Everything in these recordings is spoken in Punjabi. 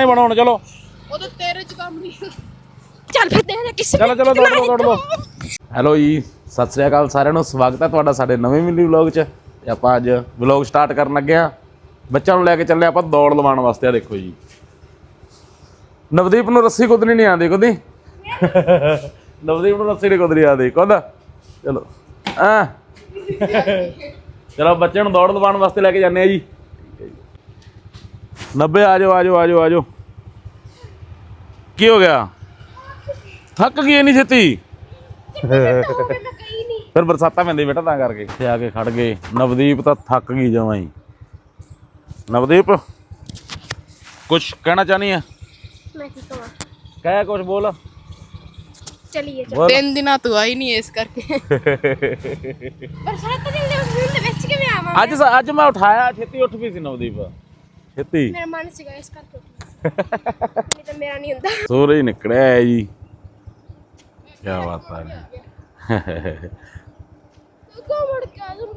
ਨਹੀਂ ਬਣਾਉਣ ਚਲੋ। ਉਦੋਂ ਤੇਰੇ ਚ ਕੰਮ ਨਹੀਂ ਚੱਲ ਫਿਰ ਦੇ ਕਿਸ ਚਲੋ ਚਲੋ ਦੌੜ ਲਓ ਦੌੜ ਲਓ। ਹੈਲੋ ਜੀ ਸਤਿ ਸ੍ਰੀ ਅਕਾਲ ਸਾਰਿਆਂ ਨੂੰ। ਸਵਾਗਤ ਹੈ ਤੁਹਾਡਾ ਸਾਡੇ ਨਵੇਂ ਮਿੰਨੀ ਵਲੌਗ 'ਚ। ਤੇ ਆਪਾਂ ਅੱਜ ਵਲੌਗ ਸਟਾਰਟ ਕਰਨ ਲੱਗੇ ਆ ਬੱਚਿਆਂ ਨੂੰ ਲੈ ਕੇ ਚੱਲੇ ਆਪਾਂ ਦੌੜ ਲਵਾਉਣ ਵਾਸਤੇ। ਆ ਦੇਖੋ ਜੀ। ਨਵਦੀਪ ਨੂੰ ਰੱਸੀ ਕੁੱਦਣੀ ਨਹੀਂ ਆਉਂਦੀ ਕੁੱਦੀ। ਨਵਦੀਪ ਨੂੰ ਰੱਸੀ ਨਹੀਂ ਕੁੱਦਣੀ ਆਉਂਦੀ। ਕੁੱਦ। ਚਲੋ। ਆ ਚਲੋ ਬੱਚਿਆਂ ਨੂੰ ਦੌੜ ਲਵਾਉਣ ਵਾਸਤੇ ਲੈ ਕੇ ਜਾਂਦੇ ਆ ਜੀ। 90 ਆ ਜਾਓ ਆ ਜਾਓ ਆ ਜਾਓ ਆ ਜਾਓ। ਕੀ ਹੋ ਗਿਆ? ਥੱਕ ਗਈ ਨਹੀਂ ਛੇਤੀ? ਫਿਰ ਬਰਸਾਤਾਂ ਪੈਂਦੀ ਬੇਟਾ ਤਾਂ ਕਰਕੇ। ਇੱਥੇ ਆ ਕੇ ਖੜ ਗਏ। ਨਵਦੀਪ ਤਾਂ ਥੱਕ ਗਈ ਜਮਾਂ ਹੀ। ਨਵਦੀਪ ਕੁਝ ਕਹਿਣਾ ਚਾਹਨੀ ਹੈ ਮੈਂ ਕੀ ਕਹਾਂ ਕਹਿ ਕੁਝ ਬੋਲ। ਚਲਿਏ ਚੱਲ ਤਿੰਨ ਦਿਨਾਂ ਤੂੰ ਆਈ ਨਹੀਂ ਇਸ ਕਰਕੇ। ਬਰਸਾਤ ਦੇ ਦਿਨ ਦੇ ਵਿੱਚ ਕਿਵੇਂ ਆਵਾਂ ਅੱਜ ਅੱਜ ਮੈਂ ਉਠਾਇਆ ਛੇਤੀ ਉੱਠ ਵੀ ਸੀ ਨਵਦੀਪ। ਛੇਤੀ। ਮੇਰਾ ਮਨ ਸੀਗਾ ਇਸ ਕਰਕੇ ਨਹੀਂ ਤਾਂ ਮੇਰਾ ਨਹੀਂ ਹੁੰਦਾ। ਸੂਰਜ ਨਿਕਲਿਆ ਹੈ ਜੀ। ਕੀ ਬਾਤ ਹੈ?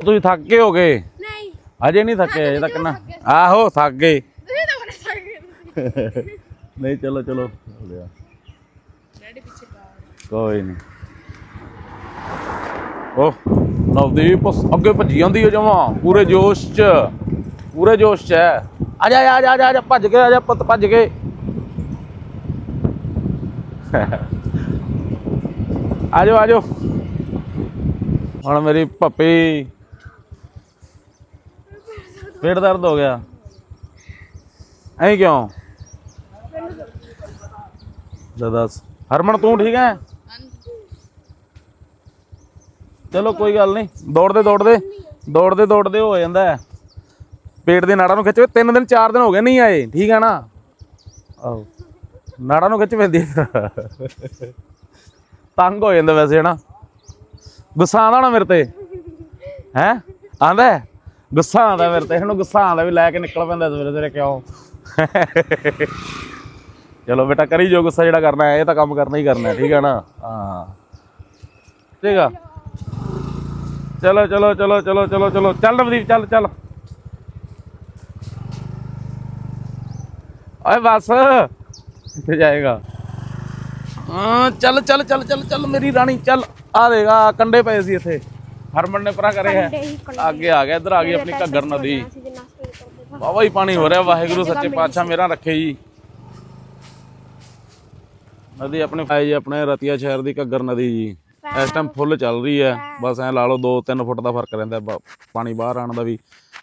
ਤੁਸੀਂ ਥੱਕ ਗਏ ਹੋਗੇ ਨਹੀਂ। ਅਜੇ ਨਹੀਂ ਥੱਕੇ ਅਜੇ ਤੱਕ ਨਾ। ਆਹੋ ਥੱਕ ਗਏ। ਤੁਸੀਂ ਤਾਂ ਬੜੇ ਸਾਰੇ ਨਹੀਂ ਚਲੋ ਚਲੋ ਲਿਆ। ਕੋਈ ਨਹੀਂ। ਉਹ ਨਵਦੀਪ ਅੱਗੇ ਭੱਜੀ ਜਾਂਦੀ ਹੈ ਜਮਾ। ਪੂਰੇ ਜੋਸ਼ 'ਚ। ਪੂਰੇ ਜੋਸ਼ 'ਚ ਹੈ। ਆ ਜਾ ਆ ਜਾ ਆ ਜਾ, ਭੱਜ ਕੇ ਆ ਜਾ ਪੁੱਤ ਭੱਜ ਕੇ। ਆ ਜਾਓ ਆ ਜਾਓ। ਹੁਣ ਮੇਰੀ ਭੱਪੀ ਪੇਟ ਦਰਦ ਹੋ ਗਿਆ। ਐਂ ਕਿਉਂ? ਦੱਸ। ਹਰਮਨ ਤੂੰ ਠੀਕ ਹੈ ਚਲੋ ਕੋਈ ਗੱਲ ਨਹੀਂ। ਦੌੜਦੇ ਦੌੜਦੇ। ਦੌੜਦੇ ਦੌੜਦੇ ਹੋ ਜਾਂਦਾ ਹੈ। ਪੇਟ ਦੇ ਨਾੜਾਂ ਨੂੰ ਖਿੱਚ, ਤਿੰਨ ਦਿਨ, ਚਾਰ ਦਿਨ ਹੋ ਗਏ ਨਹੀਂ ਆਏ, ਠੀਕ ਹੈ ਨਾ? ਆਹੋ ਨਾੜਾਂ ਨੂੰ ਖਿੱਚ ਪੈਂਦੀ ਤੰਗ ਹੋ ਜਾਂਦਾ ਵੈਸੇ ਨਾ ਗੁੱਸਾ ਆਉਂਦਾ ਨਾ ਮੇਰੇ ਤੇ? ਹੈ? ਆਂਦਾ ਗੁੱਸਾ ਆਉਂਦਾ ਮੇਰੇ ਤੇ, ਇਹਨੂੰ ਗੁੱਸਾ ਆਉਂਦਾ ਵੀ ਲੈ ਕੇ ਨਿਕਲ ਪੈਂਦਾ ਸਵੇਰੇ ਸਵੇਰੇ, ਕਿਉਂ? ਚਲੋ ਬੇਟਾ, ਕਰੀ ਜੋ ਗੁੱਸਾ ਜਿਹੜਾ ਕਰਨਾ ਹੈ, ਇਹ ਤਾਂ ਕੰਮ ਕਰਨਾ ਹੀ ਕਰਨਾ ਠੀਕ ਹੈ ਨਾ? ਹਾਂ। ਠੀਕ ਆ। ਚਲੋ ਚਲੋ ਚਲੋ ਚਲੋ ਚਲੋ ਚਲੋ, ਚੱਲ ਨਵਦੀਪ, ਚੱਲ ਚੱਲ। ਓਏ ਬਸ। ਕਿੱਥੇ ਜਾਏਗਾ? ਹਾਂ ਚੱਲ ਚੱਲ ਚੱਲ ਚੱਲ ਚੱਲ ਮੇਰੀ ਰਾਣੀ ਚੱਲ। ਆ ਦੇਗਾ ਕੰਡੇ ਪਏ ਸੀ ਇੱਥੇ। ਹਰਮਨ ਨੇ ਪਰਾ ਕਰੇ ਹੈ। ਅੱਗੇ ਆ ਗਿਆ ਇੱਧਰ ਆ ਗਈ ਆਪਣੀ ਘੱਗਰ ਨਦੀ। ਵਾਵਾ ਹੀ ਪਾਣੀ ਹੋ ਰਿਹਾ ਵਾਹਿਗੁਰੂ ਸੱਚੇ ਪਾਤਸ਼ਾਹ ਮੇਰਾ ਰੱਖੇ ਜੀ। ਨਦੀ ਆਪਣੇ ਭਾਈ ਜੀ ਆਪਣੇ ਰਤੀਆ ਸ਼ਹਿਰ ਦੀ ਘੱਗਰ ਨਦੀ ਜੀ। ਇਸ ਟਾਈਮ ਫੁੱਲ ਚੱਲ ਰਹੀ ਹੈ। ਬਸ ਐ ਲਾ ਲਓ 2-3 ਫੁੱਟ ਦਾ ਫ਼ਰਕ ਰਹਿੰਦਾ ਪਾਣੀ ਬਾਹਰ ਆਉਣ ਦਾ ਵੀ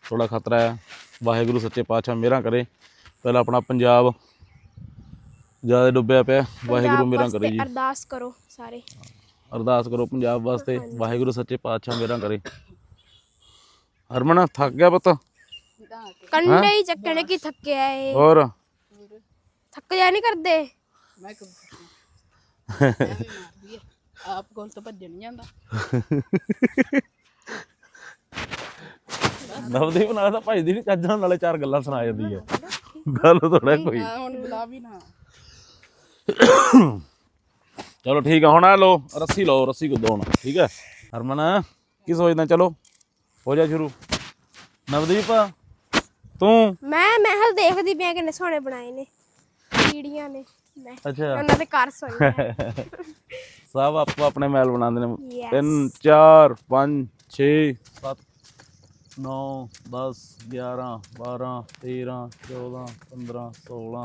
ਥੋੜਾ ਖਤਰਾ ਹੈ। ਵਾਹਿਗੁਰੂ ਸੱਚੇ ਪਾਤਸ਼ਾਹ ਮੇਰਾ ਕਰੇ। ਪਹਿਲਾਂ ਆਪਣਾ ਪੰਜਾਬ ਜ਼ਿਆਦਾ ਡੁੱਬਿਆ ਪਿਆ ਵਾਹਿਗੁਰੂ ਮੇਰਾ ਕਰੇ ਜੀ। ਅਰਦਾਸ ਕਰੋ ਸਾਰੇ। ਅਰਦਾਸ ਕਰੋ ਪੰਜਾਬ ਵਾਸਤੇ ਵਾਹਿਗੁਰੂ ਸੱਚੇ ਪਾਤਸ਼ਾਹ ਮੇਰਾ ਕਰੇ। ਹਰਮਨ ਥੱਕ ਗਿਆ ਪੁੱਤ? ਕੰਡੇ ਹੀ? ਚੱਕਣੇ ਕੀ ਥੱਕਿਆ ਏ। ਹੋਰ? ਥੱਕ ਜਾ ਨਹੀਂ ਕਰਦੇ? ਮੈਂ ਕਿਉਂ ਐਵੇਂ ਮਾਰਦੀ ਹੈ ਆਪ ਕੋਲ ਤਾਂ ਭੱਜ ਨਹੀਂ ਜਾਂਦਾ। ਨਵਦੀਪ ਨਾਲ ਤਾਂ ਭਜਦੀ ਨਹੀਂ ਚੱਜ ਨਾਲ ਨਾਲੇ ਚਾਰ ਗੱਲਾਂ ਸੁਣਾ ਜਾਂਦੀ ਹੈ ਗੱਲ ਥੋੜਾ ਕੋਈ। ਹਾਂ ਹੁਣ ਬੁਲਾ ਵੀ ਨਾ। ਚਲੋ ਠੀਕ ਆ ਹੁਣ ਆ ਲਓ ਰੱਸੀ ਲਓ ਰੱਸੀ ਕੁੱਦੋ ਹੁਣ ਠੀਕ ਹੈ ਹਰਮਨ ਕੀ ਸੋਚਦਾ ਚਲੋ ਹੋ ਜਾ ਸ਼ੁਰੂ। ਨਵਦੀਪ ਤੂੰ? ਮੈਂ ਮੈਂ ਹਲ ਦੇਖਦੀ ਪਿਆ ਕਿੰਨੇ ਸੋਹਣੇ ਬਣਾਏ ਨੇ ਕੀੜੀਆਂ ਨੇ। ਮੈਂ ਅੱਛਾ। ਉਹਨਾਂ ਦੇ ਘਰ ਸੋਈ ਸਭ ਆਪੋ ਆਪਣੇ ਮਹਿਲ ਬਣਾਉਂਦੇ ਨੇ। Yes. 3 4 5 6 7 9 10 11 12 13 14 15 16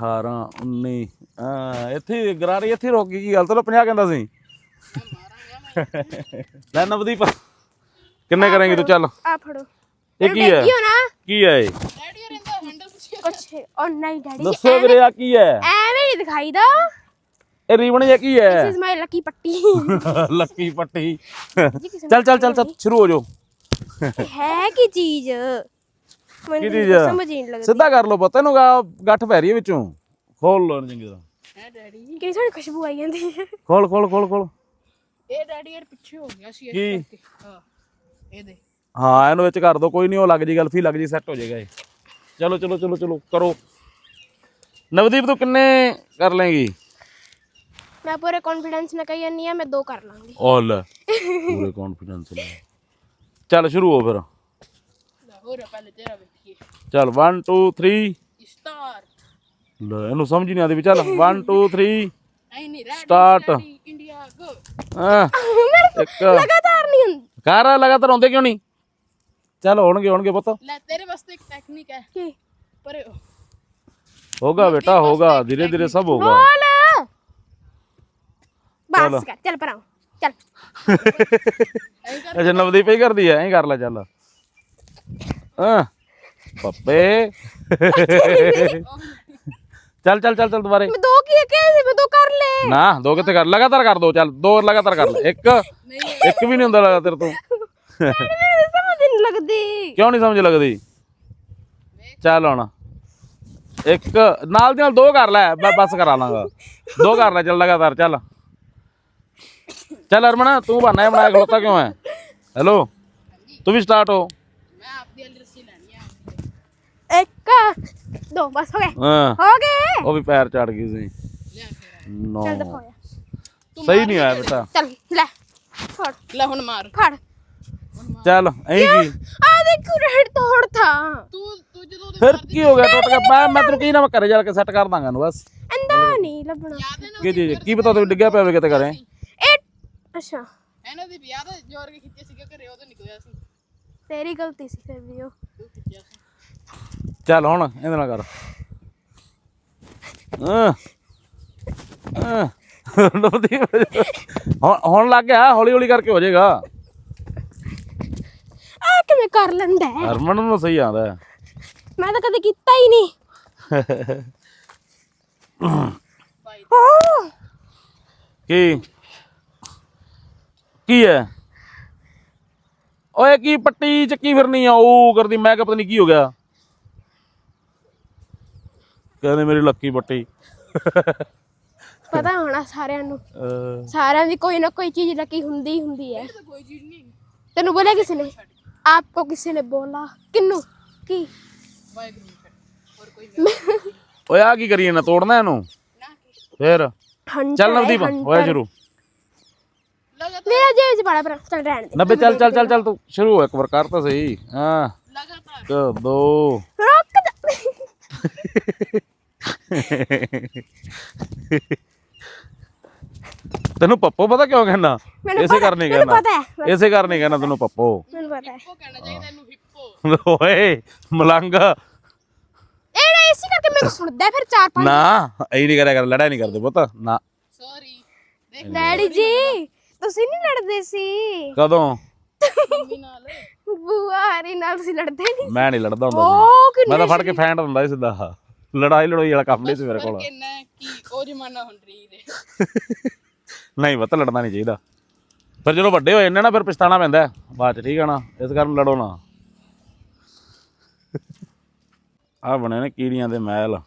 18 19 ਆ ਇੱਥੇ ਗਰਾਰੀ ਇੱਥੇ ਰੁਕ ਗਈ ਕੀ ਗੱਲ? ਤੈਨੂੰ 50 ਕਹਿੰਦਾ ਸੀ। ਲੈ ਨਵਦੀਪ ਕਿੰਨੇ ਕਰੇਂਗੇ ਤੂੰ? ਚੱਲ। ਆ ਫੜੋ। ਇਹ ਕੀ ਹੈ? ਕੀ ਹੋਣਾ? ਕੀ ਹੈ ਇਹ? ਕੁਛ ਉਹ ਨਹੀਂ ਡੈਡੀ ਦੱਸੋ ਵੀਰੇ ਆ ਕੀ ਹੈ? ਐਵੇਂ ਨਹੀਂ ਦਿਖਾਈਦਾ ਇਹ ਰੀਬਨ ਜਿਹਾ ਕੀ ਦਿਸ ਹੈ ਇਜ਼ ਮਾਈ ਲੱਕੀ ਪੱਟੀ। ਲੱਕੀ ਪੱਟੀ। ਜੀ ਚੱਲ ਚੱਲ ਚੱਲ ਚੱਲ ਸ਼ੁਰੂ ਹੋ ਜਾਓ। ਹੈ ਕੀ ਚੀਜ਼? ਕੀ ਮੈਨੂੰ ਚੀਜ਼? ਸਮਝ ਹੀ ਨਹੀਂ ਲੱਗਦੀ। ਸਿੱਧਾ ਕਰ ਲਓ ਪਤਾ ਇਹਨੂੰ ਗਾ- ਗੱਠ ਪੈ ਰਹੀ ਹੈ ਵਿੱਚੋਂ। ਖੋਲ ਲੋ ਚੰਗੀ ਤਰ੍ਹਾਂ। ਹੈ ਡੈਡੀ। ਕਿੰਨੀ ਸੋਹਣੀ ਖੁਸ਼ਬੂ ਆਈ ਜਾਂਦੀ ਹੈ? ਖੋਲ ਖੋਲ ਖੋਲ ਖੋਲ। ਇਹ ਡੈਡੀ ਯਾਰ ਪਿੱਛੇ ਹੋ ਗਿਆ ਸੀ ਇਸ ਕੀ? ਕਰਕੇ। ਹਾਂ ਇਹਦੇ। ਹਾਂ ਇਹਨੂੰ ਵਿੱਚ ਕਰ ਦੋ ਕੋਈ ਨਹੀਂ ਉਹ ਲੱਗ ਜੀ ਗਲਫੀ ਲੱਗ ਜੀ ਸੈੱਟ ਹੋ ਜਾਏਗਾ ਇਹ। ਚਲੋ ਚਲੋ ਚਲੋ ਚਲੋ ਕਰੋ। ਨਵਦੀਪ ਤੂੰ ਕਿੰਨੇ ਕਰ ਲੇਂਗੀ ਮੈਂ ਪੂਰੇ ਕੌਨਫੀਡੈਂਸ ਨਾਲ ਕਹੀ ਜਾਂਦੀ ਆ ਮੈਂ ਦੋ ਕਰ ਲਾਂਗੀ। ਓਲ ਪੂਰੇ ਕੌਨਫੀਡੈਂਸ ਨਾਲ। ਚੱਲ ਸ਼ੁਰੂ ਹੋ ਫਿਰ। ਚੱਲ 1 2 3 ਸਟਾਰ ਲੈ ਇਹਨੂੰ ਸਮਝ ਨਹੀਂ ਆਦੀ ਵੀ ਚੱਲ 1 2 3 ਐ ਨਹੀਂ ਸਟਾਰਟ ਇੰਡੀਆ ਗੋ ਹਾਂ? ਲਗਾਤਾਰ ਨਹੀਂ ਹੁੰਦੀ। ਕਾਰਾ ਲਗਾਤਾਰ ਹੁੰਦੇ ਕਿਉਂ ਨਹੀਂ? ਚੱਲ ਹੋਣਗੇ ਹੋਣਗੇ ਪੁੱਤ। ਲੈ ਤੇਰੇ ਵਾਸਤੇ ਇੱਕ ਟੈਕਨੀਕ ਹੈ। ਕੀ? ਪਰ ਹੋਗਾ ਬੇਟਾ ਹੋਗਾ ਧੀਰੇ ਧੀਰੇ ਸਭ ਹੋਗਾ ਬੋਲ। ਬਸ ਕਰ ਚੱਲ ਪਰਾਂ ਚੱਲ। ਅੱਛਾ ਨਵਦੀਪ ਹੀ ਕਰਦੀ ਐ ਐਂ ਕਰ ਲੈ ਚੱਲ। ਹਾਂ। ਪੱਪੇ। ਚੱਲ ਚੱਲ ਚੱਲ ਚੱਲ ਦੁਬਾਰੇ। ਮੈਂ ਦੋ ਕੀ ਕਿਹਾ ਸੀ? ਮੈਂ ਦੋ ਕਰ ਲੈ ਨਾ ਦੋ ਕਿੱਥੇ ਕਰ ਲਗਾਤਾਰ ਕਰ ਦੋ ਚੱਲ ਦੋ ਲਗਾਤਾਰ ਕਰ ਲੈ। ਇੱਕ ਇੱਕ ਵੀ ਨਹੀਂ ਹੁੰਦਾ ਲਗਾਤਾਰ ਤੂੰ। ਸਮਝ ਨਹੀਂ ਲੱਗਦੀ ਕਿਉਂ ਨਹੀਂ ਸਮਝ ਲੱਗਦੀ? ਚੱਲ ਹੁਣ। ਇੱਕ ਨਾਲ ਦੀ ਨਾਲ ਦੋ ਕਰ ਲੈ ਬਸ ਕਰਾ ਲਾਂਗਾ। ਦੋ ਕਰ ਲੈ ਚੱਲ ਲਗਾਤਾਰ ਚੱਲ। ਚੱਲ ਅਰਮਨ ਤੂੰ ਬਹਾਨਾ ਬਣਾਇਆ ਖਲੋਤਾ ਕਿਉਂ ਹੈ? ਹੈਲੋ ਤੂੰ ਵੀ ਸਟਾਰਟ ਹੋ। ਮੈਂ ਆਪਦੀ ਵਾਲੀ ਰੱਸੀ ਲੈਣੀ ਆ। ਇੱਕ ਦੋ ਬਸ ਹੋ ਗਏ। ਹਾਂ। ਹੋ ਗਏ? ਉਹ ਵੀ ਪੈਰ ਚੜ ਗਈ ਸੀ। ਲੈ ਫਿਰ ਨੋ। ਚੱਲ ਦਫਾਇਆ ਸਹੀ ਨਹੀਂ ਆਇਆ ਬੇਟਾ। ਚੱਲ ਲੈ ਫੜ। ਲੈ ਹੁਣ ਮਾਰ। ਫੜ। ਚੱਲ ਐਂ ਕੀ? ਆ ਦੇਖ ਰੇਡ ਤੋੜ ਥਾ। ਤੂੰ ਤੂੰ ਜਦੋਂ ਉਹਦੇ ਫਿਰ ਕੀ ਹੋ ਗਿਆ? ਟੁੱਟ ਗਿਆ। ਮੈਂ ਮੈਂ ਤੈਨੂੰ ਕੀ ਨਾ ਮੈਂ ਘਰੇ ਜਾ ਕੇ ਸੈੱਟ ਕਰ ਦਾਂਗਾ ਨੂੰ ਬਸ। ਇੰਦਾ ਨਹੀਂ ਲੱਭਣਾ। ਕੀ ਚੀਜ਼? ਕੀ ਪਤਾ ਤੂੰ ਡਿੱਗਿਆ ਪਿਆ ਹੋਵੇ ਕਿਤੇ ਘਰੇ। ਅੱਛਾ। ਇਹਨਾਂ ਦੀ ਵਿਆਹ ਦਾ ਜੋਰ ਕੇ ਖਿੱਚੇ ਸੀਗੇ ਘਰੇ ਉਦੋਂ ਨਿਕਲਿਆ ਸੀ। ਤੇਰੀ ਗਲਤੀ ਸੀ ਫਿਰ ਵੀ ਉਹ। ਤੂੰ ਖਿੱਚਿਆ ਸੀ। ਚੱਲ ਹੁਣ ਇਹਦੇ ਨਾਲ ਕਰ। ਹਾਂ ਹਾਂ ਨਵਦੀਪ ਹੁਣ ਹੁਣ ਲੱਗ ਗਿਆ ਹੌਲੀ ਹੌਲੀ ਕਰਕੇ ਹੋ ਜਾਏਗਾ। ਆ ਕਿਵੇਂ ਕਰ ਲੈਂਦਾ ਹੈ? ਹਰਮਨ ਨੂੰ ਸਹੀ ਆਉਂਦਾ ਹੈ। ਮੈਂ ਤਾਂ ਕਦੇ ਕੀਤਾ ਹੀ ਨਹੀਂ। ਕੀ? ਕੀ ਹੈ ਓਏ ਕੀ ਪੱਟੀ ਚੱਕੀ ਫਿਰਨੀ ਆ ਉਹ ਕਰਦੀ ਮੈਂ ਕਿਹਾ ਪਤਾ ਨਹੀਂ ਕੀ ਹੋ ਗਿਆ। ਕਹਿੰਦੇ ਮੇਰੀ ਲੱਕੀ ਪੱਟੀ। ਪਤਾ ਹੋਣਾ ਸਾਰਿਆਂ ਨੂੰ। ਸਾਰਿਆਂ ਦੀ ਕੋਈ ਨਾ ਕੋਈ ਚੀਜ਼ ਲੱਕੀ ਹੁੰਦੀ ਹੁੰਦੀ ਹੈ ਤਾਂ ਕੋਈ ਚੀਜ਼ ਨਹੀਂ ਤੈਨੂੰ ਬੋਲਿਆ ਕਿਸੇ ਨੇ? ਆਪਕੋ ਕਿਸੇ ਨੇ ਬੋਲਾ। ਕਿੰਨੂੰ? ਕੀ? ਓਏ ਆ ਕੀ ਕਰੀਏ ਨਾ ਤੋੜਨਾ ਇਹਨੂੰ? ਕੀ। ਫੇਰ? ਚੱਲ ਨਵਦੀਪ। ਹੋਇਆ ਸ਼ੁਰੂ ਮੇਰਾ ਜੇਬ ਚ ਬੜਾ ਪਰ ਚੱਲ ਰਹਿਣ ਦੇ। ਨੱਬੇ ਚੱਲ ਚੱਲ ਚੱਲ ਚੱਲ ਤੂੰ ਸ਼ੁਰੂ ਹੋ ਇੱਕ ਵਾਰ ਕਰ ਤਾਂ ਸਹੀ। ਹਾਂ। ਲਗਾਤਾਰ ਇੱਕ ਦੋ। ਰੁਕ ਜਾ। ਤੈਨੂੰ ਪੱਪੋ ਪਤਾ ਕਿਉਂ ਕਹਿਣਾ ਮੈਨੂੰ ਇਸੇ ਪਤਾ- ਕਰਨੇ ਮੈਨੂੰ ਕਹਿਣਾ ਪਤਾ ਹੈ। ਇਸੇ ਕਰਨੇ ਕਹਿਣਾ ਤੈਨੂੰ ਪੱਪੋ। ਮੈਨੂੰ ਪਤਾ ਹੈ। ਉਹ ਕਹਿਣਾ ਚਾਹੀਦਾ ਇਹਨੂੰ ਹਿੱਪੋ ਓਏ ਮਲੰਗ। ਇਹ ਨਾ ਇਸੇ ਕਰਕੇ ਮੈਨੂੰ ਸੁਣਦਾ ਹੈ ਫਿਰ ਚਾਰ ਪੰਜ ਨਾ ਐ ਨਹੀਂ ਕਰਿਆ ਕਰ ਲੜਾਈ ਨਹੀਂ ਕਰਦੇ ਪੁੱਤ। ਨਾ। ਸੌਰੀ ਦੇਖ ਡੈਡੀ ਜੀ। ਤੁਸੀਂ ਨਹੀਂ ਲੜਦੇ ਸੀ? ਕਦੋਂ? ਮੰਮੀ ਨਾਲ ਬੂਆ ਹਰੀ ਨਾਲ ਤੁਸੀਂ ਲੜਦੇ ਨਹੀਂ ਮੈਂ ਨਹੀਂ ਲੜਦਾ ਹੁੰਦਾ ਉਹ ਸੀ ਕਿੰਨੇ ਮੈਂ ਤਾਂ ਫੜ ਕੇ ਫੈਂਟ ਦਿੰਦਾ ਸੀ ਸਿੱਧਾ। ਲੜਾਈ ਲੜੋਈ ਵਾਲਾ ਕੰਮ ਨਹੀਂ ਸੀ ਮੇਰੇ ਕੋਲ। ਇੰਨਾ ਹੈ ਕਿ ਉਹ ਜ਼ਮਾਨਾ ਹੁਣ ਰਹੀ ਦੇ ਨਹੀਂ ਪਤਾ ਲੜਨਾ ਨਹੀਂ ਚਾਹੀਦਾ। ਫਿਰ ਜਦੋਂ ਵੱਡੇ ਹੋ ਜਾਂਦੇ ਨਾ ਫਿਰ ਪਛਤਾਣਾ ਪੈਂਦਾ ਹੈ। ਬਾਅਦ ਚ ਠੀਕ ਹੈ ਨਾ ਇਸ ਕਾਰਨ ਲੜੋ ਨਾ। ਆ ਬਣੇ ਨੇ ਕੀੜੀਆਂ ਦੇ ਮਹਿਲ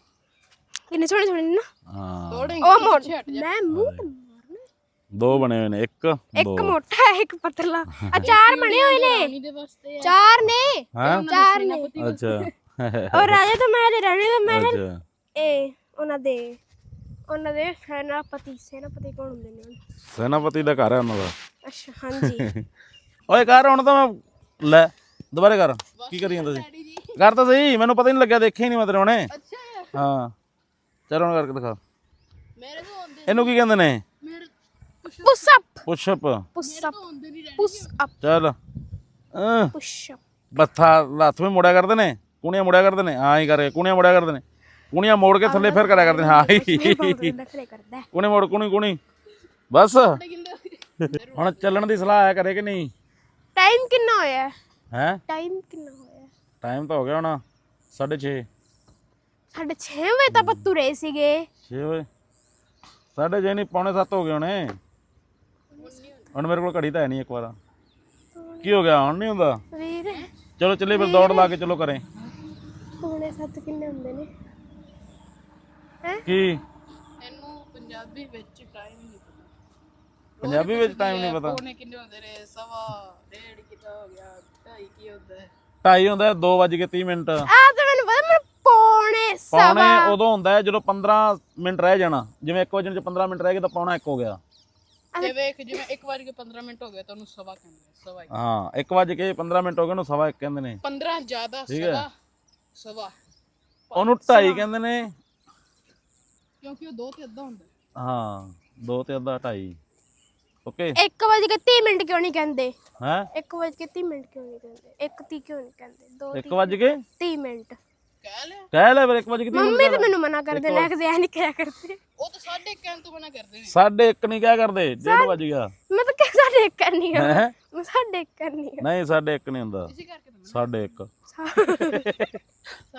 ਕਿੰਨੇ ਸੋਹਣੇ ਸੋਹਣੇ ਨੇ ਨਾ। ਹਾਂ। ਥੋੜੇ ਉਹ ਮੈਂ ਮੂੰਹ ਤੇ ਦੋ ਬਣੇ ਹੋਏ ਨੇ ਇੱਕ ਇੱਕ ਦੋ। ਮੋਟਾ ਹੈ ਇੱਕ ਪਤਲਾ। ਆ ਚਾਰ ਬਣੇ ਹੋਏ ਨੇ। ਦੇ ਵਾਸਤੇ ਚਾਰ ਨੇ। ਹਾਂ? ਚਾਰ ਨੇ। ਅੱਛਾ। ਔਰ ਰਾਜਾ ਤੋਂ ਰਾਣੀ ਤੋਂ ਮਹਿਲ ਅੱਛਾ। ਇਹ ਉਹਨਾਂ ਦੇ। ਉਹਨਾਂ ਦੇ ਸੈਨਾਪਤੀ ਸੈਨਾਪਤੀ ਕੌਣ ਹੁੰਦੇ ਨੇ? ਸੈਨਾਪਤੀ ਦਾ ਘਰ ਹੈ ਉਹਨਾਂ ਦਾ। ਅੱਛਾ ਹਾਂਜੀ। ਓਏ ਕਰ ਹੁਣ ਤਾਂ ਮੈਂ ਲੈ ਦੁਬਾਰੇ ਕਰ ਕੀ ਕਰੀ ਜਾਂਦਾ ਸੀ? ਕਰ ਤਾਂ ਸਹੀ ਮੈਨੂੰ ਪਤਾ ਹੀ ਨਹੀਂ ਲੱਗਿਆ ਦੇਖਿਆ ਹੀ ਨਹੀਂ ਮੈਂ ਤੇਰੇ ਹੁਣੇ। ਅੱਛਾ। ਹਾਂ। ਚੱਲ ਹੁਣ ਕਰਕੇ ਦਿਖਾ। ਮੇਰੇ ਤੋਂ ਹੁੰਦੇ ਇਹਨੂੰ ਕੀ ਕਹਿੰਦੇ ਨੇ? Push up push up push up ਰਹਿ ਪੁਸ਼ ਅਪ ਚੱਲ। ਅਹ, ਪੁਸ਼ ਅਪ ਬੱਥਾ ਲੱਥ ਵੀ ਮੁੜਿਆ ਕਰਦੇ ਨੇ ਕੁਣੀਆਂ ਮੁੜਿਆ ਕਰਦੇ ਨੇ। ਹਾਂ ਹੀ ਕਰਕੇ ਕੁਣੀਆਂ ਮੁੜਿਆ ਕਰਦੇ ਨੇ। ਕੁਣੀਆਂ ਮੋੜ ਕੇ ਥੱਲੇ ਫਿਰ ਕਰਿਆ ਕਰਦੇ ਨੇ। ਹਾਂ ਹੀ ਨਖਰੇ ਕਰਦਾ। ਹੈ। ਕੁਣੀ ਮੋੜ ਕੁਣੀ ਕੁਣੀ ਬਸ। ਹੁਣ ਚੱਲਣ ਦੀ ਸਲਾਹ ਆਇਆ ਕਰੇ ਕਿ ਨਹੀਂ? ਟਾਈਮ ਕਿੰਨਾ ਹੋਇਆ? ਹੈ? ਹੈ ਟਾਈਮ ਕਿੰਨਾ ਹੋਇਆ? ਹੈ? ਟਾਈਮ ਤਾਂ ਹੋ ਗਿਆ ਹੁਣ 6:30 ਸਾਢੇ 6 ਵਜੇ ਤਾਂ ਆਪਾਂ ਤੁਰੇ ਸੀਗੇ। 6 ਵਜੇ। ਸਾਢੇ ਛੇ ਨਹੀਂ ਪੌਣੇ 7 ਹੋ ਗਏ ਹੋਣੇ। ਹੁਣ ਮੇਰੇ ਕੋਲ ਘੜੀ ਤਾਂ ਹੈ ਨਹੀਂ ਇੱਕ ਵਾਰ। ਕੀ ਹੋ ਗਿਆ? ਹੁਣ ਨਹੀਂ ਹੁੰਦਾ? ਵੀਰ। ਚਲੋ ਚੱਲੇ ਫਿਰ ਦੌੜ ਲਾ ਕੇ ਚਲੋ ਕਰੇ ਪੌਣੇ ਸੱਤ ਕਿੰਨੇ ਹੁੰਦੇ ਨੇ? ਕੀ? ਇਹਨੂੰ ਪੰਜਾਬੀ ਵਿੱਚ ਟਾਈਮ ਨਹੀਂ ਪਤਾ। ਪੰਜਾਬੀ ਵਿੱਚ ਟਾਈਮ ਨਹੀਂ ਪਤਾ। ਉਹਨੇ ਕਿੰਨੇ ਹੁੰਦੇ ਨੇ? ਸਵਾ ਡੇਢ ਕਿਤਾ ਹੋ ਗਿਆ? ਢਾਈ ਕੀ ਹੁੰਦਾ? ਹੈ ਢਾਈ ਹੁੰਦਾ 2:30 ਮਿੰਟ। ਆ ਤਾਂ ਮੈਨੂੰ ਪਤਾ ਮੈਨੂੰ ਪੌਣੇ ਪੌਣੇ ਸਵਾ ਉਦੋਂ ਹੁੰਦਾ ਹੈ ਜਦੋਂ 15 ਮਿੰਟ ਰਹਿ ਜਾਣਾ। ਜਿਵੇਂ 1 ਵਜੇ ਚ 15 ਮਿੰਟ ਰਹਿ ਗਏ ਤਾਂ ਪੌਣਾ 1 ਹੋ ਗਿਆ। ਤੇ ਵੇਖ ਜਿਵੇਂ ਇੱਕ ਵਾਰ ਕੇ 15 ਮਿੰਟ ਹੋ ਗਏ ਤਾਂ ਉਹਨੂੰ ਸਵਾ ਕਹਿੰਦੇ ਆ, ਸਵਾ ਇੱਕ। ਹਾਂ 1 ਵਜੇ ਕੇ 15 ਮਿੰਟ ਹੋ ਗਏ ਨੂੰ ਸਵਾ 1 ਕਹਿੰਦੇ ਨੇ। 15 ਜ਼ਿਆਦਾ ਠੀਕ ਹੈ। ਸਵਾ। ਸਵਾ ਉਹਨੂੰ ਢਾਈ ਕਹਿੰਦੇ ਨੇ। ਕਿਉਂਕਿ ਉਹ ਦੋ ਤੇ ਅੱਧਾ ਹੁੰਦਾ। ਹਾਂ 2 ਤੇ ਅੱਧਾ 2.5 ਓਕੇ? 1 ਵਜੇ ਕੇ 30 ਮਿੰਟ ਕਿਉਂ ਨਹੀਂ ਕਹਿੰਦੇ? ਹੈ? 1 ਵਜੇ ਕੇ 30 ਮਿੰਟ ਕਿਉਂ ਨਹੀਂ ਕਹਿੰਦੇ? 1 ਤੀ ਕਿਉਂ ਨਹੀਂ ਕਹਿੰਦੇ? 2 1 ਵਜ ਕੇ? 30 ਮਿੰਟ। ਕਹਿ ਲਿਆ। ਕਹਿ ਲੈ ਫਿਰ 1 ਵਜ ਕੇ ਤੀਹ ਮਿੰਟ ਮੰਮੀ ਤਾਂ ਮੈਨੂੰ ਮਨਾ ਕਰਦੇ ਨੇ ਕਿ ਐ ਨਹੀਂ ਕਿਹਾ ਕਰਦੇ। ਉਹ ਤਾਂ ਸਾਡੇ ਕਹਿਣ ਤੋਂ ਮਨਾ ਕਰਦੇ ਨੇ। ਸਾਢੇ 1 ਨਹੀਂ ਕਹਿ ਕਰਦੇ 1.5 ਵਜ ਗਿਆ। ਮੈਂ ਤਾਂ ਕਹਿ ਸਾਡੇ ਇੱਕ ਕਰਨੀ ਆ। ਹੈਂ? ਮੈਂ ਸਾਡੇ ਇੱਕ ਕਰਨੀ ਆ। ਨਹੀਂ ਸਾਢੇ 1 ਨਹੀਂ ਹੁੰਦਾ। ਇਸੇ ਕਰਕੇ ਤਾਂ ਸਾਢੇ 1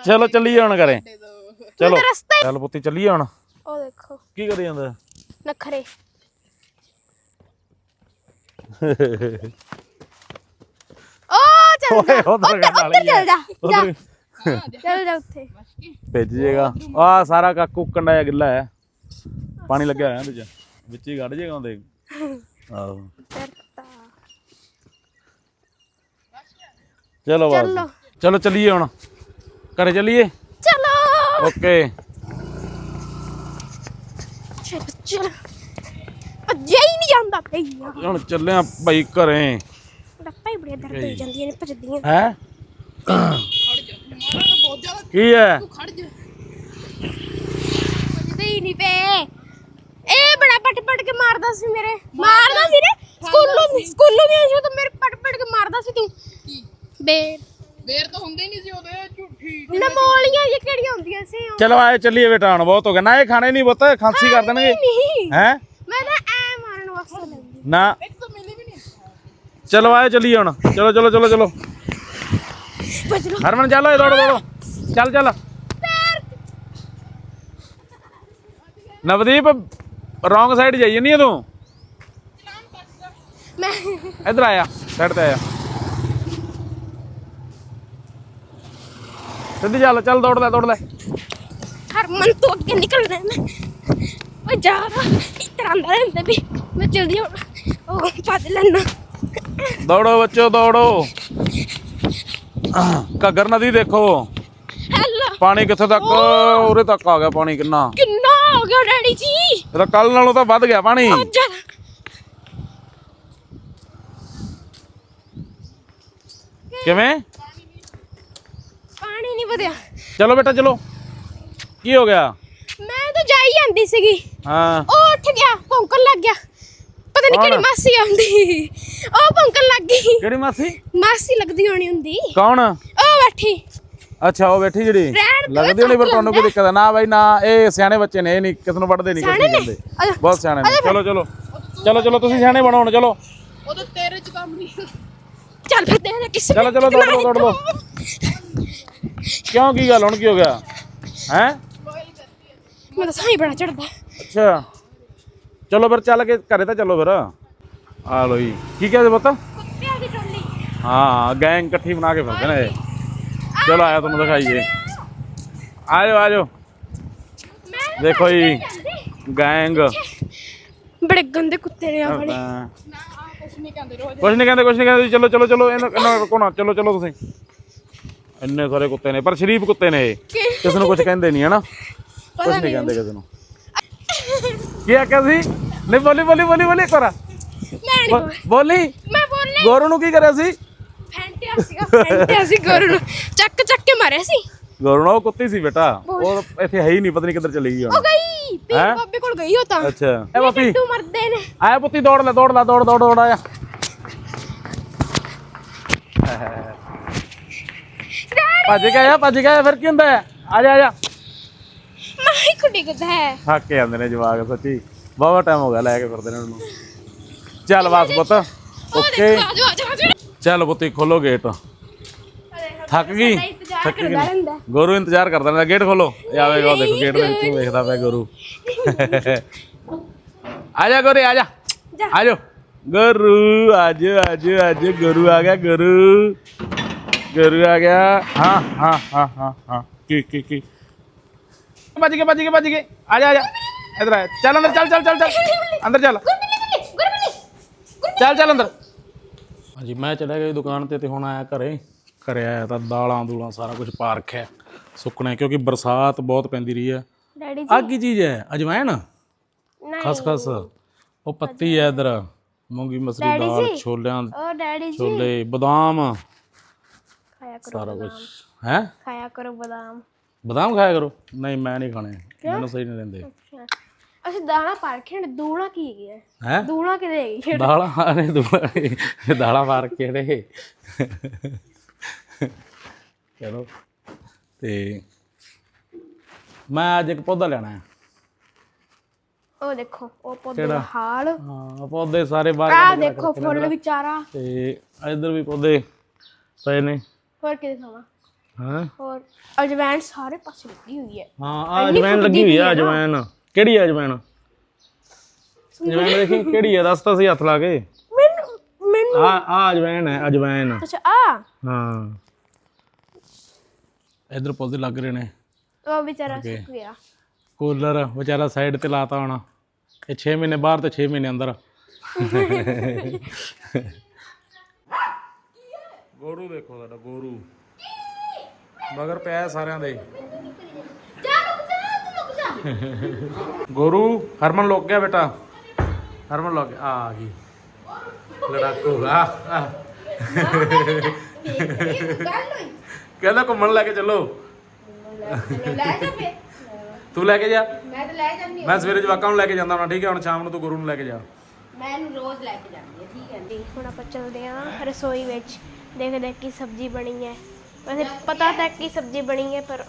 ਚਲੋ ਚੱਲੀਏ ਹੁਣ ਕਰੇ ਦੋ। ਚਲੋ। ਰਸਤਾ ਚੱਲ ਪੁੱਤੀ ਚੱਲੀਏ ਹੁਣ। ਉਹ ਦੇਖੋ। ਕੀ ਕਰੀ ਜਾਂਦਾ? ਨਖਰੇ। ਓ ਚੱਲ ਓਏ ਉਧਰ ਗੱਲ ਉੱਧਰ ਚੱਲ ਜਾ। ਜਾ। ਚੱਲ ਜਾ ਉੱਥੇ। ਬਸ ਕੀ। ਭੇਜ ਜੇਗਾ। ਆ ਸਾਰਾ ਕਾਕੂ ਕੰਡਾ ਗਿੱਲਾ ਹੈ। ਪਾਣੀ ਲੱਗਿਆ ਹੋਇਆ ਇਹਦੇ ਚ ਵਿੱਚ ਹੀ ਕੱਢ ਜੇਗਾ ਉਹਦੇ। ਆਹੋ। ਚਲੋ ਚਲੋ। ਬਸ। ਚਲੋ। ਚੱਲੀਏ ਹੁਣ। ਘਰੇ ਚੱਲੀਏ? ਚਲੋ। ਓਕੇ। ਚਲ ਚਲ। ਭੱਜਿਆ ਹੀ ਨਹੀਂ ਜਾਂਦਾ ਭਈਆ ਹੁਣ ਚੱਲੇ ਆ ਭਾਈ ਘਰੇ। ਡੱਪਾ ਹੀ ਬੜੀਆਂ ਦਰਦ ਹੋ ਜਾਂਦੀਆਂ ਨੇ ਭੱਜਦੀਆਂ। ਹੈ? ਖੜ ਜਾ। ਮਾਰਾ ਤਾਂ ਬਹੁਤ ਜ਼ਿਆਦਾ। ਕੀ ਹੈ? ਤੂੰ ਖੜ ਜਾ। ਭੱਜਦੇ ਹੀ ਨਹੀਂ ਪਏ। ਇਹ ਬੜਾ ਪਟ ਪਟ ਕੇ ਮਾਰਦਾ ਸੀ ਮੇਰੇ। ਮਾਰਦਾ ਸੀ ਨੇ? ਸਕੂਲੋਂ ਸਕੂਲੋਂ ਵੀ ਆਇਆ ਤਾਂ ਮੇਰੇ ਪਟ ਪਟ ਕੇ ਮਾਰਦਾ ਸੀ ਤੂੰ। ਕੀ? ਬੇਰ ਬੇਰ ਤਾਂ ਹੁੰਦੇ ਨਹੀਂ ਸੀ ਉਹਦੇ ਝੂਠੀ ਨਮੋਲੀਆਂ ਇਹ ਕਿਹੜੀਆਂ ਹੁੰਦੀਆਂ ਸੀ? ਚਲੋ ਆਏ ਚੱਲੀਏ ਬੇਟਾ ਹੁਣ ਬਹੁਤ ਹੋ ਗਿਆ। ਨਾ ਇਹ ਖਾਣੇ ਨਹੀਂ ਪੁੱਤ ਖਾਂਸੀ ਕਰ ਦੇਣਗੇ। ਹੈ? ਮੈਂ ਤਾਂ ਐ ਮਾਰਨ ਵਾਸਤੇ ਲੈਂਦੀ ਨਾ। ਇੱਕ ਤਾਂ ਮਿਲੀ ਵੀ ਨਹੀਂ ਚਲੋ ਆਏ ਚੱਲੀਏ ਹੁਣ। ਚਲੋ ਚਲੋ ਚਲੋ ਚਲੋ। ਹਰਮਨ ਚੱਲੋ ਇਹ ਦੌੜੋ ਦੌੜੋ। ਚੱਲ ਚੱਲ। ਨਵਦੀਪ ਰੋਂਗ ਸਾਈਡ ਜਾਈਏ ਨਹੀਂ ਤੂੰ? ਮੈਂ ਇੱਧਰ ਆਇਆ ਸਾਈਡ ਤੇ ਆਇਆ ਸਿੱਧੀ ਚੱਲ ਚੱਲ ਦੌੜ ਲੈ ਦੌੜ ਲੈ। ਹਰਮਨ ਤੋਂ ਅੱਗੇ ਨਿਕਲਣਾ ਹੈ ਮੈਂ। ਓ ਜਾ ਇਸ ਤਰ੍ਹਾਂ ਦਾ ਰਹਿੰਦੇ ਵੀ ਮੈਂ ਜਲਦੀ ਹੁਣ। ਉਹ ਭੱਜ ਲੈਣਾ। ਦੌੜੋ ਬੱਚੋ ਦੌੜੋ। ਘੱਗਰ ਨਦੀ ਦੇਖੋ। ਹੈਲੋ ਪਾਣੀ ਕਿੱਥੇ ਤੱਕ ਉਰੇ ਤੱਕ ਆ ਗਿਆ ਪਾਣੀ ਕਿੰਨਾ ਇਹਦਾ ਕੱਲ ਨਾਲੋਂ ਤਾਂ ਵੱਧ ਗਿਆ ਪਾਣੀ। ਬਹੁਤ ਜ਼ਿਆਦਾ ਕਿਵੇਂ? ਪਾਣੀ ਨਹੀਂ ਵਧਿਆ। ਚਲੋ ਬੇਟਾ ਚਲੋ। ਕੀ ਹੋ ਗਿਆ? ਮੈਂ ਤਾਂ ਜਾਈ ਜਾਂਦੀ ਸੀਗੀ। ਹਾਂ। ਉਹ ਉੱਠ ਗਿਆ ਭੌਂਕਣ ਲੱਗ ਗਿਆ। ਪਤਾ ਨਹੀਂ ਕੌਣ? ਕਿਹੜੀ ਮਾਸੀ ਆਉਂਦੀ। ਉਹ ਭੌਂਕਣ ਲੱਗ ਗਈ। ਕਿਹੜੀ ਮਾਸੀ? ਮਾਸੀ ਲੱਗਦੀ ਹੋਣੀ ਹੁੰਦੀ। ਕੌਣ? ਉਹ ਬੈਠੀ। ਅੱਛਾ ਉਹ ਬੈਠੀ ਜਿਹੜੀ। ਰਹਿਣ ਦਿਓ, ਲੱਗਦੀ ਹੋਣੀ ਪਰ ਤੁਹਾਨੂੰ ਕੀ ਦਿੱਕਤ ਹੈ ਨਾ ਬਾਈ ਨਾ ਇਹ ਸਿਆਣੇ ਬੱਚੇ ਨੇ ਇਹ ਨਹੀਂ ਕਿਸ ਨੂੰ ਪੜਦੇ ਨਹੀਂ ਕਿਸੇ ਨੇ? ਕਹਿੰਦੇ ਆਜਾ। ਬਹੁਤ ਸਿਆਣੇ ਨੇ। ਚਲੋ ਚਲੋ। ਚਲੋ ਚਲੋ ਤੁਸੀਂ ਸਿਆਣੇ ਬਣੋ ਹੁਣ ਚਲੋ। ਉਹ ਤਾਂ ਤੇਰੇ ਚ ਕੰਮ ਨਹੀਂ ਚੱਲ ਫਿਰ ਤੇਰੇ ਕਿਸੇ ਚਲੋ ਚਲੋ ਦੌੜ ਲਓ ਦੌੜ। ਲਓ ਕਿਉਂ ਕੀ ਗੱਲ ਹੁਣ ਕੀ ਹੋ ਗਿਆ? ਹੈ? ਮੈਂ ਤਾਂ ਸਾਈ ਬੜਾ ਚੜਦਾ ਅੱਛਾ। ਚਲੋ ਫਿਰ ਚੱਲ ਕੇ ਘਰੇ ਤਾਂ ਚੱਲੋ ਫਿਰ। ਆ ਲੋ ਜੀ। ਕੀ ਕਹਿੰਦੇ ਪੁੱਤ? ਕੁੱਤਿਆਂ ਦੀ ਟੋਲੀ। ਹਾਂ ਗੈਂਗ ਇਕੱਠੀ ਬਣਾ ਕੇ ਫਿਰਦੇ ਨੇ ਇਹ। ਚਲੋ ਆਇਆ ਤੁਹਾਨੂੰ ਦਿਖਾਈਏ। ਆਜੋ ਆਜੋ। ਦੇਖੋ ਜੀ ਗੈਂਗ ਬੜੇ ਗੰਦੇ ਕੁੱਤੇ ਨੇ ਆ ਆ ਕੁਛ ਨਹੀਂ ਕਹਿੰਦੇ ਰੋਜ਼ ਕੁਛ ਨਹੀਂ ਕਹਿੰਦੇ ਕੁਛ ਨਹੀਂ ਕਹਿੰਦੇ ਚਲੋ ਚਲੋ ਚਲੋ ਇਹਨਾਂ ਨਾ ਚਲੋ ਚਲੋ ਤੁਸੀਂ। ਇੰਨੇ ਸਾਰੇ ਕੁੱਤੇ ਨੇ ਪਰ ਸ਼ਰੀਫ ਕੁੱਤੇ ਨੇ ਇਹ। ਕਿਸੇ ਨੂੰ ਕੁਝ ਕਹਿੰਦੇ ਨਹੀਂ ਹਨਾ? ਕੁਛ ਨਹੀਂ ਕਹਿੰਦੇ ਕਿਸੇ ਨੂੰ। ਕੀ ਆਖਿਆ ਸੀ? ਨਹੀਂ ਬੋਲੀ ਬੋਲੀ ਬੋਲੀ ਬੋਲੀ ਕਰਾ ਬੋਲੀ ਮੈਂ ਬੋਲੇ ਗੋਰੂ ਨੂੰ ਕੀ ਕਰਿਆ ਸੀ? ਸੀਗਾ ਫੈਂਟਿਆ ਸੀ ਗੋਰੂ ਨੂੰ ਚੱਕ ਚੱਕ ਕੇ ਮਾਰਿਆ ਸੀ। ਗੋਰੂ ਨਾਲ ਉਹ ਕੁੱਤੀ ਸੀ ਬੇਟਾ। ਉਹ ਇੱਥੇ ਹੈ ਹੀ ਨਹੀਂ ਪਤਾ ਨਹੀਂ ਕਿੱਧਰ ਚਲੀ ਗਈ ਉਹ ਹੁਣ ਗਈ ਪੀਰ ਹੈਂ? ਬਾਬੇ ਕੋਲ ਗਈ ਉਹ ਤਾਂ। ਅੱਛਾ। ਇਹ ਬਾਪੀ ਟੂ ਮਰਦੇ ਨੇ। ਆਇਆ ਪੁੱਤੀ ਦੌੜ ਲੈ ਦੌੜ ਲੈ ਦੌੜ ਦੌੜ ਦੌੜ ਆਇਆ। ਭੱਜ ਕੇ ਆਇਆ ਭੱਜ ਕੇ ਆਇਆ ਫਿਰ ਕੀ ਹੁੰਦਾ ਹੈ? ਆ ਜਾ ਆ ਜਾ। ਮਾਈ ਕੁੜੀ ਕਿੱਦਾਂ ਹੈ? ਥੱਕ ਕੇ ਜਾਂਦੇ ਨੇ ਜਵਾਕ ਸੱਚੀ। ਬਹੁਤ ਟਾਈਮ ਹੋ ਗਿਆ ਲੈ ਕੇ ਫਿਰਦੇ ਨੇ ਉਹਨੂੰ। ਚੱਲ ਬਸ ਪੁੱਤ। ਉਹ ਓਕੇ ਦੇਖੋ ਆਜੋ ਆਜੋ ਆਜੋ ਚੱਲ ਪੁੱਤੀ ਖੋਲੋ ਗੇਟ ਥੱਕ ਗਈ? ਥੱਕ ਰਹਿੰਦਾ। ਗੁਰੂ ਇੰਤਜ਼ਾਰ ਕਰਦਾ ਰਹਿੰਦਾ। ਗੇਟ ਖੋਲੋ। ਇਹ ਆਵੇਗਾ ਉਹ ਦੇਖੋ ਗੇਟ ਦੇ ਵਿੱਚੋਂ ਵੇਖਦਾ ਪਿਆ ਗੁਰੂ। ਆ ਜਾ ਗੋਰੇ ਆ ਜਾ। ਜਾ। ਆ ਜਾ ਗੁਰੂ ਅੱਜ ਅੱਜ ਅੱਜ ਗੁਰੂ ਆ ਗਿਆ ਗੁਰੂ। ਗੁਰੂ ਆ ਗਿਆ। ਹਾਂ ਹਾਂ ਹਾਂ ਹਾਂ ਹਾਂ। ਕੀ ਕੀ ਕੀ? ਭੱਜ ਕੇ ਭੱਜ ਕੇ ਭੱਜ ਕੇ ਆ ਜਾ ਆ ਜਾ। ਇਧਰ ਆ। ਚੱਲ ਅੰਦਰ ਚੱਲ ਚੱਲ ਚੱਲ ਚੱਲ। ਅੰਦਰ ਚੱਲ। ਚੱਲ ਚੱਲ ਅੰਦਰ। ਹਾਂਜੀ ਮੈਂ ਚਲਾ ਗਿਆ ਦੁਕਾਨ ਤੇ ਤੇ ਹੁਣ ਆਇਆ ਘਰੇ। ਘਰੇ ਆਇਆ ਤਾਂ ਦਾਲਾਂ ਦੂਲਾਂ ਸਾਰਾ ਕੁਝ ਪਾ ਰੱਖਿਆ ਸੁੱਕਣੇ ਕਿਉਂਕਿ ਬਰਸਾਤ ਬਹੁਤ ਪੈਂਦੀ ਰਹੀ ਹੈ। ਡੈਡੀ ਆ ਕੀ ਚੀਜ਼ ਹੈ ਅਜਵਾਇਣ? ਨਹੀਂ। ਖਸਖਸ ਉਹ ਪੱਤੀ ਹੈ ਇਧਰ ਮੂੰਗੀ ਮਸਰੀ ਦਾਲ ਛੋਲਿਆਂ ਉਹ ਡੈਡੀ ਜੀ। ਛੋਲੇ ਬਦਾਮ। ਖਾਇਆ ਕਰੋ ਸਾਰਾ ਕੁਝ ਹੈ? ਖਾਇਆ ਕਰੋ ਬਦਾਮ। ਬਦਾਮ ਖਾਇਆ ਕਰੋ? ਨਹੀਂ ਮੈਂ ਨਹੀਂ ਖਾਣੇ। ਮੈਨੂੰ ਸਹੀ ਨਹੀਂ ਰਹਿੰਦੇ। ਅੱਛਾ। ਅਸੀਂ ਦਾਣਾ ਪਾ ਰੱਖੇ ਨੇ ਦੂਣਾ ਕੀ ਗਿਆ ਹੈ? ਦੂਣਾ ਕਿਤੇ ਹੈਗੀ ਦਾਲਾਂ ਨੇ ਦੁਬਾਰੇ ਦਾਲਾਂ ਮਾਰ ਕੇ ਨੇ ਚਲੋ ਤੇ ਮੈਂ ਅੱਜ ਇੱਕ ਪੌਦਾ ਲੈਣਾ ਹੈ ਉਹ ਦੇਖੋ ਉਹ ਪੌਦੇ? ਦਾ ਹਾਲ। ਹਾਂ ਪੌਦੇ ਸਾਰੇ ਬਾਹਰ ਆ ਕੱਢ ਕੇ ਦੇਖੋ ਰੱਖੇ ਨੇ ਫੁੱਲ ਅੰਦਰ। ਵਿਚਾਰਾ। ਤੇ ਇੱਧਰ ਵੀ ਪੌਦੇ ਪਏ ਨੇ। ਹੋਰ ਕਿਤੇ ਖਾਵਾਂ ਹਾਂ? ਹੋਰ ਅਜਵੈਨ ਸਾਰੇ ਪਾਸੇ ਲੱਗੀ ਹੋਈ ਹੈ ਹਾਂ ਆ ਅਜਵਾਇਣ ਲੱਗੀ ਹੋਈ ਆ ਅਜਵਾਇਣ। ਕਿਹੜੀ ਆ ਅਜਵਾਇਣ ਅਜਵਾਇਣ ਦੇਖੀ ਕਿਹੜੀ ਆ? ਦੱਸ ਤਾਂ ਸੀ ਹੱਥ ਲਾ ਕੇ। ਮੈਨੂੰ ਮੈਨੂੰ ਆ ਆ ਅਜਵਾਇਣ ਹੈ ਅਜਵਾਇਣ ਅੱਛਾ ਆ। ਹਾਂ। ਇਧਰ ਪੌਦੇ ਲੱਗ ਰਹੇ ਨੇ। ਉਹ ਵਿਚਾਰਾ ਸੁੱਕ ਗਿਆ। ਕੂਲਰ ਵਿਚਾਰਾ ਸਾਈਡ ਤੇ ਲਾਤਾ ਹੋਣਾ। ਇਹ 6 ਮਹੀਨੇ ਬਾਹਰ ਤੇ 6 ਮਹੀਨੇ ਅੰਦਰ। ਗੋਰੂ ਦੇਖੋ ਸਾਡਾ ਗੋਰੂ। ਮਗਰ ਪਿਆ ਸਾਰਿਆਂ ਦੇ। ਗੋਰੂ, ਹਰਮਨ ਲੁੱਕ ਗਿਆ ਬੇਟਾ। ਹਰਮਨ ਲੁੱਕ ਗਿਆ, ਆ ਗਈ। ਲੜਾਕੂ, ਆ। ਕਹਿੰਦਾ ਘੁੰਮਣ ਲੈ ਕੇ ਚੱਲੋ। ਤੂੰ ਲੈ ਕੇ ਜਾ। ਮੈਂ ਤਾਂ ਲੈ ਜਾਂਦੀ ਮੈਂ ਸਵੇਰੇ ਜਵਾਕਾਂ ਨੂੰ ਲੈ ਕੇ ਜਾਂਦਾ ਹਾਂ ਠੀਕ ਹੈ? ਹੁਣ ਸ਼ਾਮ ਨੂੰ ਤੂੰ ਗੁਰੂ ਨੂੰ ਲੈ ਕੇ ਜਾ। ਮੈਂ ਇਹਨੂੰ ਰੋਜ਼ ਲੈ ਕੇ ਜਾਂਦੀ ਹਾਂ ਠੀਕ ਹੈ ਜੀ ਹੁਣ ਆਪਾਂ ਚੱਲਦੇ ਹਾਂ ਰਸੋਈ ਵਿੱਚ। ਦੇਖਦੇ ਕੀ ਸਬਜ਼ੀ ਬਣੀ ਹੈ। ਵੈਸੇ ਪਤਾ ਤਾਂ ਕੀ ਸਬਜ਼ੀ ਬਣੀ ਹੈ, ਪਰ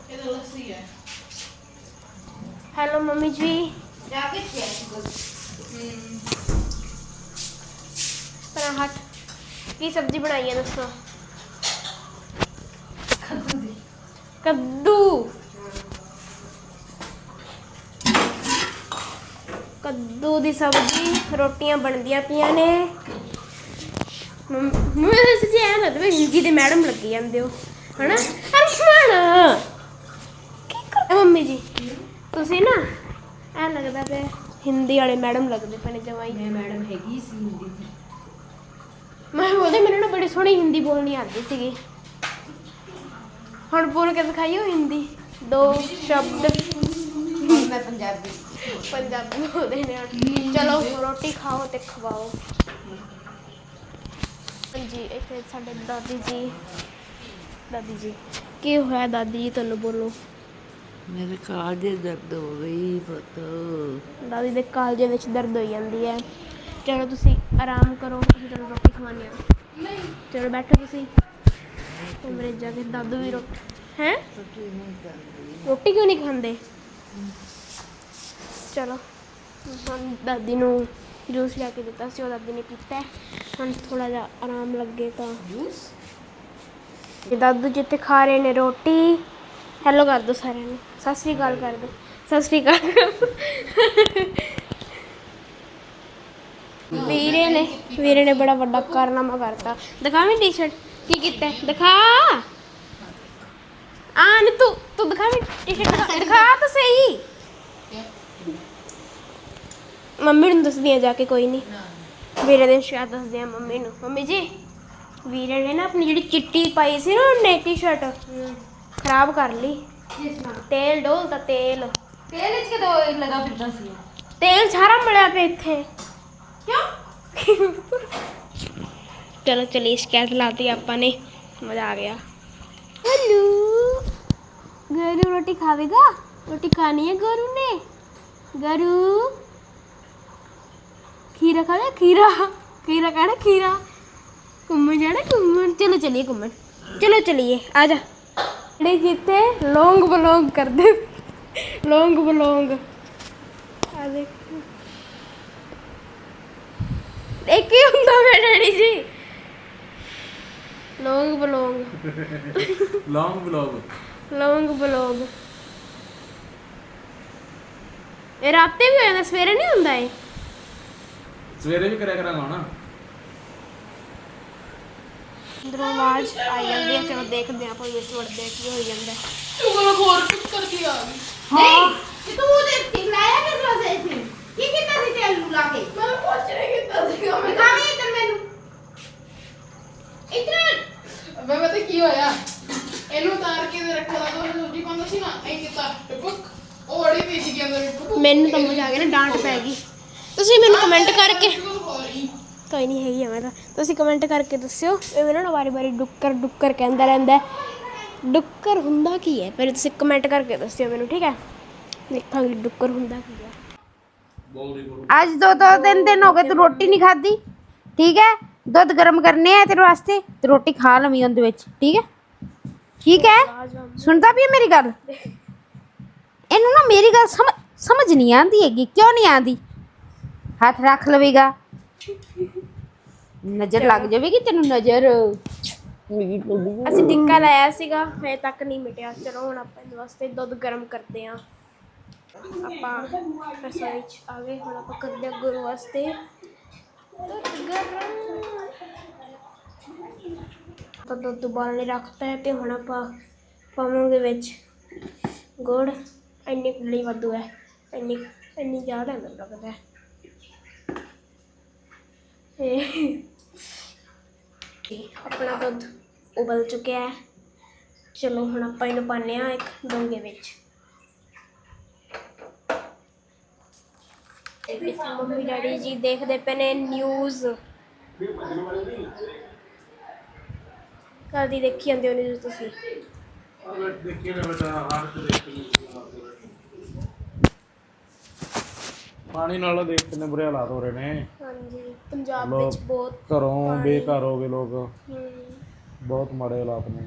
ਹੈਲੋ ਮੰਮੀ ਜੀ ਜਾ ਕੇ ਚੈੱਕ ਪਰ ਹਟ ਕੀ ਸਬਜ਼ੀ ਬਣਾਈ ਹੈ ਦੱਸੋ? ਕੱਦੂ ਕੱਦੂ। ਦੀ ਸਬਜ਼ੀ ਰੋਟੀਆਂ ਬਣਦੀਆਂ ਪਈਆਂ ਨੇ। ਮੈਂ ਸੱਚੀ ਐ ਲੱਗਦਾ ਵੀ ਹਿੰਦੀ ਦੇ ਮੈਡਮ ਲੱਗੀ ਜਾਂਦੇ ਹੋ। ਹਨਾ? ਅਰਸ਼ਮਣ ਕੀ ਕਰ ਮੰਮੀ ਜੀ। ਤੁਸੀਂ ਨਾ ਐ ਲੱਗਦਾ ਪਿਆ ਹਿੰਦੀ ਵਾਲੇ ਮੈਡਮ ਲੱਗਦੇ ਪਏ ਨੇ ਜਮਾਈ। ਮੈਂ ਮੈਡਮ ਹੈਗੀ ਸੀ ਹਿੰਦੀ ਦੀ। ਮੈਂ ਬੋਲਦੇ ਮੈਨੂੰ ਨਾ ਬੜੀ ਸੋਹਣੀ ਹਿੰਦੀ ਬੋਲਣੀ ਆਉਂਦੀ ਸੀਗੀ। ਹੁਣ ਬੋਲ ਕੇ ਦਿਖਾਈਓ ਹਿੰਦੀ। ਦੋ ਸ਼ਬਦ। ਹੁਣ ਮੈਂ ਪੰਜਾਬੀ। ਪੰਜਾਬੀ ਬੋਲਦੇ ਨੇ ਹੁਣ। ਚਲੋ ਰੋਟੀ ਖਾਓ ਤੇ ਖਵਾਓ। ਹਾਂਜੀ ਇੱਥੇ ਸਾਡੇ ਦਾਦੀ ਜੀ। ਦਾਦੀ ਜੀ ਕੀ ਹੋਇਆ ਦਾਦੀ ਜੀ ਤੁਹਾਨੂੰ ਬੋਲੋ। ਮੇਰੇ ਕਾਲਜੇ ਦਰਦ ਹੋ ਗਈ ਪੁੱਤ। ਦਾਦੀ ਦੇ ਕਾਲਜੇ ਵਿੱਚ ਦਰਦ ਹੋਈ ਜਾਂਦੀ ਹੈ। ਚਲੋ ਤੁਸੀਂ ਆਰਾਮ ਕਰੋ ਅਸੀਂ ਤੁਹਾਨੂੰ ਰੋਟੀ ਖਵਾਉਂਦੇ ਹਾਂ ਨਹੀਂ। ਚਲੋ ਬੈਠੋ ਤੁਸੀਂ। ਕਮਰੇ ਜਾ ਕੇ ਦਾਦੂ ਵੀ ਰੋਟੀ ਹੈ? ਰੋਟੀ ਕਿਉਂ ਨਹੀਂ ਖਾਂਦੇ? ਚਲੋ ਹੁਣ ਦਾਦੀ ਨੂੰ ਜੂਸ ਲਿਆ ਕੇ ਦਿੱਤਾ ਸੀ ਉਹ ਦਾਦੀ ਨੇ ਪੀਤਾ ਹੈ। ਹੁਣ ਥੋੜਾ ਜਿਹਾ ਆਰਾਮ ਲੱਗੇ ਤਾਂ। ਜੂਸ? ਦਾਦੂ ਜਿੱਥੇ ਖਾ ਰਹੇ ਨੇ ਰੋਟੀ। ਹੈਲੋ ਕਰ ਦੋ ਸਾਰਿਆਂ ਨੂੰ। ਸਤਿ ਸ੍ਰੀ ਅਕਾਲ ਕਰ ਦੋ। ਸਤਿ ਸ੍ਰੀ ਅਕਾਲ। ਕਰ ਦਿਓ। ਵੀਰੇ ਨੇ ਵੀਰੇ ਨੇ ਬੜਾ ਵੱਡਾ ਕਾਰਨਾਮਾ ਕਰਤਾ। ਦਿਖਾਵੀਂ ਟੀ-ਸ਼ਰਟ ਕੀ ਕੀਤਾ? ਹੈ? ਦਿਖਾ। ਆ ਨੀ ਤੂੰ ਤੂੰ ਦਿਖਾਵੀਂ ਟੀ-ਸ਼ਰਟ ਦਿਖਾ- ਦਿਖਾ ਤਾਂ ਸਹੀ। ਮੰਮੀ ਨੂੰ ਦੱਸਦੀ ਆ ਜਾ ਕੇ ਕੋਈ ਨਹੀਂ ਵੀਰੇ ਦੇ ਸ਼ਾਇਦ ਦੱਸਦੇ ਆ ਮੰਮੀ ਨੂੰ। ਮੰਮੀ ਜੀ ਵੀਰੇ ਨੇ ਨਾ ਆਪਣੀ ਜਿਹੜੀ ਚਿੱਟੀ ਪਾਈ ਸੀ ਨਾ ਉਹਨੇ ਟੀ-ਸ਼ਰਟ ਖਰਾਬ ਕਰ ਲਈ। ਕਿਸ ਨਾਲ ਤੇਲ ਡੋਲਤਾ ਤੇਲ ਤੇਲ ਵਿੱਚ ਕਦੋਂ ਲਗਾ ਫਿਰਦਾ ਸੀ ਤੇਲ ਸਾਰਾ ਮਿਲਿਆ ਪਿਆ ਇੱਥੇ ਕਿਉਂ ਚਲੋ ਚਲੀ ਸ਼ਿਕਾਇਤ ਲਾਤੀ ਆਪਾਂ ਨੇ ਮਜ਼ਾ ਆ ਗਿਆ ਹੈਲੋ ਗਰੂ ਰੋਟੀ ਖਾਵੇਗਾ ਰੋਟੀ ਖਾਣੀ ਹੈ ਗਰੂ ਨੇ ਗਰੂ ਖੀਰਾ ਖਾਣਾ ਖੀਰਾ ਖੀਰਾ ਖਾਣਾ ਖੀਰਾ ਘੁੰਮਣ ਜਾਣਾ ਘੁੰਮਣ ਚਲੋ ਚਲੀਏ ਘੁੰਮਣ ਚਲੋ ਚਲੀਏ ਆ ਜਾ ਜਿਹੜੇ ਜਿੱਥੇ ਲੌਂਗ ਬਲੌਂਗ ਕਰਦੇ। Long vlog. ਆ ਦੇਖ। ਇਹ ਕੀ ਹੁੰਦਾ ਮੇਰੇ daddy ji. Long blog. Long vlog long blog. ਇਹ ਰਾਤੇ ਵੀ ਹੋ ਜਾਂਦਾ ਸਵੇਰੇ ਨਹੀਂ ਹੁੰਦਾ ਇਹ? ਸਵੇਰੇ ਵੀ ਕਰਿਆ ਕਰਾਂਗਾ ਨਾ ਅੰਦਰੋਂ ਆਵਾਜ਼ ਆਈ ਜਾਂਦੀ ਹੈ ਚਲੋ ਦੇਖਦੇ ਹਾਂ ਆਪਾਂ ਵਿੱਚ ਵੜਦੇ ਹਾਂ ਕੀ ਹੋ ਜਾਂਦਾ ਹੈ। ਨਹੀਂ ਕਿ ਤੂੰ ਉਹਦੇ ਟਿਕਲਾਇਆ ਕਿਸ ਵਾਸਤੇ ਸੀ ਕੀ ਕੀਤਾ ਸੀ ਤੇਲ ਨੂੰ ਲਾ ਕੇ? ਮੈਂ ਕੁਛ ਨਹੀਂ ਕੀਤਾ ਸੀ ਮੈਂ ਖਾਣੀ ਇੱਧਰ ਮੈਨੂੰ। ਇੱਧਰ ਮੈਂ ਪਤਾ ਕੀ ਹੋਇਆ? ਇਹਨੂੰ ਉਤਾਰ ਕੇ ਤੇ ਰੱਖਿਆ ਤਾਂ ਉਹ ਸਬਜ਼ੀ ਪਾਉਂਦਾ ਸੀ ਨਾ ਐਂ ਕੀਤਾ ਟਪਕ ਉਹ ਅੜੀ ਪਈ ਸੀ ਅੰਦਰ ਟਪਕ ਮੈਨੂੰ ਤਾਂ ਮਜ਼ਾ ਆ ਗਿਆ ਨਾ ਡਾਂਟ ਪੈ ਗਈ। ਤੁਸੀਂ ਮੈਨੂੰ ਕਮੈਂਟ ਕਰਕੇ ਹੋ ਰਹੀ ਕੋਈ ਨਹੀਂ ਹੈਗੀ ਆ, ਮੈਂ ਤਾਂ ਤੁਸੀਂ ਕਮੈਂਟ ਕਰਕੇ ਦੱਸਿਓ ਇਹ ਮੈਨੂੰ ਨਾ ਵਾਰੀ ਵਾਰੀ ਡੁੱਕਰ ਡੁੱਕਰ ਕਹਿੰਦਾ ਰਹਿੰਦਾ ਡੁੱਕਰ ਹੁੰਦਾ ਕੀ ਹੈ? ਪਹਿਲੇ ਤੁਸੀਂ ਕਮੈਂਟ ਕਰਕੇ ਦੱਸਿਓ ਮੈਨੂੰ, ਠੀਕ ਹੈ? ਦੇਖਾਂਗੀ ਡੁੱਕਰ ਹੁੰਦਾ ਕੀ ਹੈ। ਅੱਜ ਦੋ ਦੋ ਤਿੰਨ ਦਿਨ ਹੋ ਗਏ ਤੂੰ ਰੋਟੀ ਨਹੀਂ ਖਾਧੀ, ਠੀਕ ਹੈ? ਦੁੱਧ ਗਰਮ ਕਰਨੇ ਆ ਤੇਰੇ ਵਾਸਤੇ, ਤੇ ਰੋਟੀ ਖਾ ਲਵੀਂ ਉਹਦੇ ਵਿੱਚ, ਠੀਕ ਹੈ? ਠੀਕ ਹੈ? ਸੁਣਦਾ ਵੀ ਮੇਰੀ ਗੱਲ? ਇਹਨੂੰ ਨਾ ਮੇਰੀ ਗੱਲ ਸਮਝ ਸਮਝ ਨਹੀਂ ਆਂਦੀ ਹੈਗੀ, ਕਿਉਂ ਨਹੀਂ ਆਂਦੀ ਹੱਥ ਰੱਖ ਲਵੇਗਾ। ਨਜ਼ਰ ਲੱਗ ਜਾਵੇਗੀ ਤੈਨੂੰ ਨਜ਼ਰ। ਅਸੀਂ ਟਿੱਕਾ ਲਾਇਆ ਸੀਗਾ ਹਜੇ ਤੱਕ ਨਹੀਂ ਮਿਟਿਆ। ਚਲੋ ਹੁਣ ਆਪਾਂ ਇਹਦੇ ਵਾਸਤੇ ਦੁੱਧ ਗਰਮ ਕਰਦੇ ਹਾਂ। ਆਪਾਂ ਰਸੋਈ ਚ ਆ ਗਏ ਹੁਣ ਆਪਾਂ ਕਰਦੇ ਹਾਂ ਗੁਰੂ ਵਾਸਤੇ। ਦੁੱਧ ਗਰਮ। ਆਪਾਂ ਦੁੱਧ ਉਬਾਲਣੇ ਰੱਖਤਾ ਹੈ ਤੇ ਹੁਣ ਆਪਾਂ ਪਾਵਾਂਗੇ ਵਿੱਚ ਗੁੜ। ਇੰਨੀ ਕੁ ਲਈ ਵਾਧੂ ਹੈ। ਇੰਨੀ ਇੰਨੀ ਜ਼ਿਆਦਾ ਮੈਨੂੰ ਲੱਗਦਾ ਹੈ। ਇਹ ਤੇ ਆਪਣਾ ਦੁੱਧ ਉਬਲ ਚੁੱਕਿਆ ਹੈ। ਚਲੋ ਹੁਣ ਆਪਾਂ ਇਹਨੂੰ ਪਾਉਂਦੇ ਹਾਂ ਇੱਕ ਡੋਂਗੇ ਵਿੱਚ। ਮੰਮੀ ਡੈਡੀ ਜੀ ਦੇਖਦੇ ਪਏ ਨੇ ਨਿਊਜ਼ ਕਦੀ ਦੇਖੀ ਜਾਂਦੇ ਹੋ ਨਿਊਜ਼ ਤੁਸੀਂ? ਪਾਣੀ ਨਾਲ ਦੇਖ ਕਿੰਨੇ ਬੁਰੇ ਹਾਲਾਤ ਹੋ ਰਹੇ ਨੇ। ਹਾਂਜੀ ਪੰਜਾਬ ਲੋਕ ਵਿੱਚ ਬਹੁਤ ਘਰੋਂ ਬੇਘਰ ਹੋ ਗਏ ਲੋਕ। ਹਮ, ਬਹੁਤ ਮਾੜੇ ਹਾਲਾਤ ਨੇ।